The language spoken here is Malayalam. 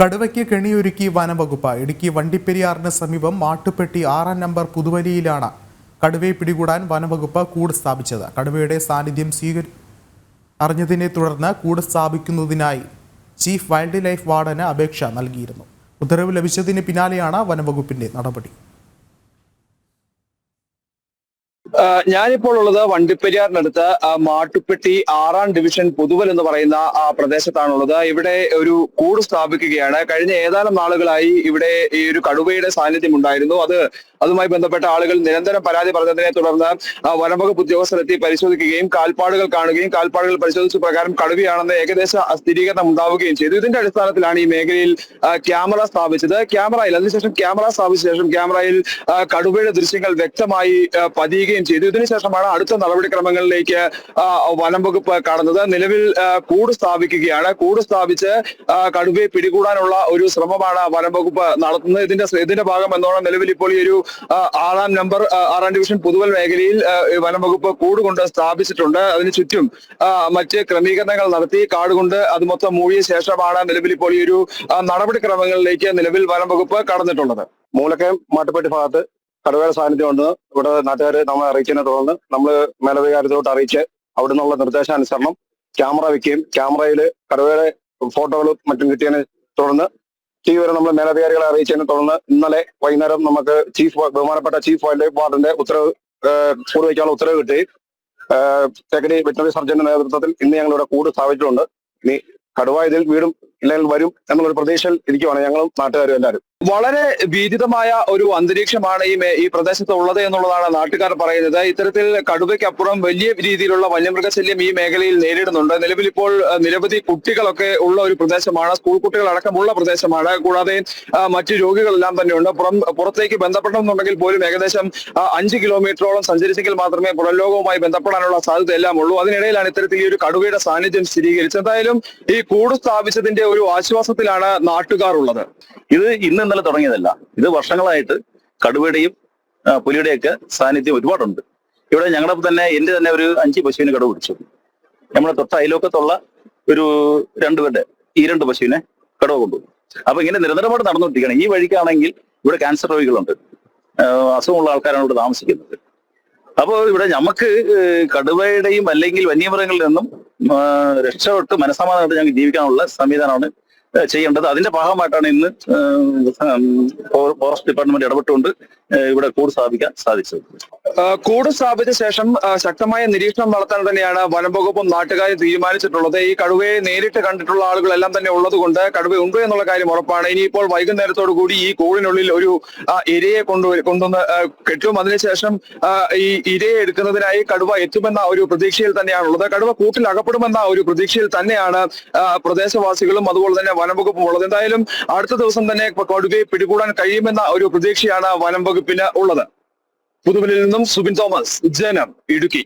കടുവയ്ക്ക് കെണിയൊരുക്കി വനംവകുപ്പ്. ഇടുക്കി വണ്ടിപ്പെരിയാറിന് സമീപം മാട്ടുപെട്ടി ആറാം നമ്പർ പുതുവലിയിലാണ് കടുവയെ പിടികൂടാൻ വനംവകുപ്പ് കൂട് സ്ഥാപിച്ചത്. കടുവയുടെ സാന്നിധ്യം സ്വീകരി അറിഞ്ഞതിനെ തുടർന്ന് കൂട് സ്ഥാപിക്കുന്നതിനായി ചീഫ് വൈൽഡ് ലൈഫ് വാർഡന് അപേക്ഷ നൽകിയിരുന്നു. ഉത്തരവ് ലഭിച്ചതിന് പിന്നാലെയാണ് വനംവകുപ്പിന്റെ നടപടി ആ, ഞാനിപ്പോൾ ഉള്ളത് വണ്ടിപ്പെരിയാറിനടുത്ത് മാട്ടുപ്പെട്ടി ആറാം ഡിവിഷൻ പുതുവൽ എന്ന് പറയുന്ന ആ പ്രദേശത്താണുള്ളത്. ഇവിടെ ഒരു കൂട് സ്ഥാപിക്കുകയാണ്. കഴിഞ്ഞ ഏതാനും നാളുകളായി ഇവിടെ ഈ ഒരു കടുവയുടെ സാന്നിധ്യം ഉണ്ടായിരുന്നു. അത് അതുമായി ബന്ധപ്പെട്ട ആളുകൾ നിരന്തരം പരാതി പറഞ്ഞതിനെ തുടർന്ന് വനംവകുപ്പ് ഉദ്യോഗസ്ഥരെത്തി പരിശോധിക്കുകയും കാൽപ്പാടുകൾ കാണുകയും കാൽപ്പാടുകൾ പരിശോധിച്ച പ്രകാരം കടുവയാണെന്ന് ഏകദേശ സ്ഥിരീകരണം ഉണ്ടാവുകയും ചെയ്തു. ഇതിന്റെ അടിസ്ഥാനത്തിലാണ് ഈ മേഖലയിൽ ക്യാമറ സ്ഥാപിച്ചത്. ക്യാമറയിൽ അതിനുശേഷം ക്യാമറ സ്ഥാപിച്ച ശേഷം ക്യാമറയിൽ കടുവയുടെ ദൃശ്യങ്ങൾ വ്യക്തമായി പതിയുകയും ചെയ്തു. ഇതിനുശേഷമാണ് അടുത്ത നടപടിക്രമങ്ങളിലേക്ക് വനം വകുപ്പ് കടന്നത്. നിലവിൽ കൂട് സ്ഥാപിക്കുകയാണ്. കൂട് സ്ഥാപിച്ച് കടുവയെ പിടികൂടാനുള്ള ഒരു ശ്രമമാണ് വനം വകുപ്പ് നടത്തുന്നത്. ഇതിന്റെ ഇതിന്റെ ഭാഗം എന്നോണം നിലവിൽ ഇപ്പോൾ ഈ ഒരു ആറാം നമ്പർ ആറാം ഡിവിഷൻ പുതുവൽ മേഖലയിൽ വനം വകുപ്പ് കൂട് കൊണ്ട് സ്ഥാപിച്ചിട്ടുണ്ട്. അതിന് ചുറ്റും മറ്റ് ക്രമീകരണങ്ങൾ നടത്തി കാട് കൊണ്ട് അത് മൊത്തം മൂഴിയ ശേഷമാണ് നിലവിൽ ഇപ്പോൾ ഈ ഒരു നടപടിക്രമങ്ങളിലേക്ക് നിലവിൽ വനം വകുപ്പ് കടന്നിട്ടുള്ളത്. മൂലക്കയം മാട്ടുപ്പെട്ടി ഭാഗത്ത് കടുവയുടെ സാന്നിധ്യം ഉണ്ട്. ഇവിടെ നാട്ടുകാർ നമ്മളെ അറിയിച്ചതിനെ തുടർന്ന് നമ്മൾ മേലധികാരത്തിലോട്ട് അറിയിച്ച് അവിടെ നിന്നുള്ള നിർദ്ദേശാനുസരണം ക്യാമറ വെക്കുകയും ക്യാമറയിൽ കടുവയുടെ ഫോട്ടോകളും മറ്റും കിട്ടിയതിനെ തുടർന്ന് ടി വരെ നമ്മൾ മേലധികാരികളെ അറിയിച്ചതിനെ തുടർന്ന് ഇന്നലെ വൈകുന്നേരം നമുക്ക് ചീഫ് ബഹുമാനപ്പെട്ട ചീഫ് വൈൽഡ് ലൈഫ് വാർഡിന്റെ ഉത്തരവ് കൂട് വയ്ക്കാനുള്ള ഉത്തരവ് കിട്ടി. തേക്കടി വെറ്റിനറി സർജന്റെ നേതൃത്വത്തിൽ ഇന്ന് ഞങ്ങൾ ഇവിടെ കൂട് സ്ഥാപിച്ചിട്ടുണ്ട്. ഇനി കടുവ ഇതിൽ വീടും ഇല്ലെങ്കിൽ വരും നമ്മളൊരു പ്രതീക്ഷയിൽ ഇരിക്കുവാണ് ഞങ്ങളും നാട്ടുകാരും എല്ലാവരും. വളരെ ഭീതിതമായ ഒരു അന്തരീക്ഷമാണ് ഈ ഈ പ്രദേശത്ത് ഉള്ളത് എന്നുള്ളതാണ് നാട്ടുകാർ പറയുന്നത്. ഇത്തരത്തിൽ കടുവയ്ക്കപ്പുറം വലിയ രീതിയിലുള്ള വന്യമൃഗശല്യം ഈ മേഖലയിൽ നേരിടുന്നുണ്ട്. നിലവിൽ ഇപ്പോൾ നിരവധി കുട്ടികളൊക്കെ ഉള്ള ഒരു പ്രദേശമാണ്. സ്കൂൾ കുട്ടികൾ അടക്കമുള്ള പ്രദേശമാണ്. കൂടാതെ മറ്റു രോഗികളെല്ലാം തന്നെയുണ്ട്. പുറം പുറത്തേക്ക് ബന്ധപ്പെടണമെന്നുണ്ടെങ്കിൽ പോലും ഏകദേശം അഞ്ച് കിലോമീറ്ററോളം സഞ്ചരിച്ചെങ്കിൽ മാത്രമേ പുറലോകവുമായി ബന്ധപ്പെടാനുള്ള സാധ്യത എല്ലാം ഉള്ളൂ. അതിനിടയിലാണ് ഇത്തരത്തിൽ ഈ ഒരു കടുവയുടെ സാന്നിധ്യം സ്ഥിരീകരിച്ചത്. എന്തായാലും ഈ കൂട് സ്ഥാപിച്ചതിന്റെ ഒരു ആശ്വാസത്തിലാണ് നാട്ടുകാർ ഉള്ളത് ഇത് ഇന്ന് ഇന്നലെ തുടങ്ങിയതല്ല. ഇത് വർഷങ്ങളായിട്ട് കടുവയുടെയും പുലിയുടെയൊക്കെ സാന്നിധ്യം ഒരുപാടുണ്ട്. ഇവിടെ ഞങ്ങളുടെ തന്നെ എന്റെ തന്നെ ഒരു അഞ്ച് പശുവിനെ കടവ് പിടിച്ചു. നമ്മുടെ തൊട്ട അയലോക്കത്തുള്ള ഒരു രണ്ടുപേരുടെ ഈ രണ്ട് പശുവിനെ കടുവ കൊണ്ടുപോകും അപ്പൊ ഇങ്ങനെ നിരന്തരമായിട്ട് നടന്നുകൊണ്ടിരിക്കുകയാണ്. ഈ വഴിക്കാണെങ്കിൽ ഇവിടെ ക്യാൻസർ രോഗികളുണ്ട്. അസുഖമുള്ള ആൾക്കാരാണ് ഇവിടെ താമസിക്കുന്നത്. അപ്പോൾ ഇവിടെ നമുക്ക് കടുവയുടെയും അല്ലെങ്കിൽ വന്യമൃഗങ്ങളിൽ നിന്നും രക്ഷപ്പെട്ട് മനസ്സമാധാനമായിട്ട് ഞങ്ങൾക്ക് ജീവിക്കാനുള്ള സംവിധാനമാണ് ചെയ്യേണ്ടത്. അതിന്റെ ഭാഗമായിട്ടാണ് ഇന്ന് ഫോറസ്റ്റ് ഡിപ്പാർട്ട്മെന്റ് ഇടപെട്ടുകൊണ്ട് ഇവിടെ കൂട് സ്ഥാപിക്കാൻ സാധിച്ചത്. കൂട് സ്ഥാപിച്ച ശേഷം ശക്തമായ നിരീക്ഷണം നടത്താൻ തന്നെയാണ് വനം വകുപ്പും നാട്ടുകാരും തീരുമാനിച്ചിട്ടുള്ളത്. ഈ കടുവയെ നേരിട്ട് കണ്ടിട്ടുള്ള ആളുകളെല്ലാം തന്നെ ഉള്ളത് കൊണ്ട് കടുവ ഉണ്ട് എന്നുള്ള കാര്യം ഉറപ്പാണ്. ഇനിയിപ്പോൾ വൈകുന്നേരത്തോടു കൂടി ഈ കൂടിനുള്ളിൽ ഒരു ഇരയെ കൊണ്ടു കൊണ്ടുവന്ന് കെട്ടും. അതിനുശേഷം ഈ ഇരയെ എടുക്കുന്നതിനായി കടുവ എത്തുമെന്ന ഒരു പ്രതീക്ഷയിൽ തന്നെയാണുള്ളത്. കടുവ കൂട്ടിൽ അകപ്പെടുമെന്ന ഒരു പ്രതീക്ഷയിൽ തന്നെയാണ് പ്രദേശവാസികളും അതുപോലെ തന്നെ വനംവകുപ്പും ഉള്ളത്. എന്തായാലും അടുത്ത ദിവസം തന്നെ കടുവയെ പിടികൂടാൻ കഴിയുമെന്ന ഒരു പ്രതീക്ഷയാണ് വനം വകുപ്പിന് ഉള്ളത്. പുതുവലിൽ നിന്നും സുബിൻ തോമസ് ജനം ഇടുക്കി.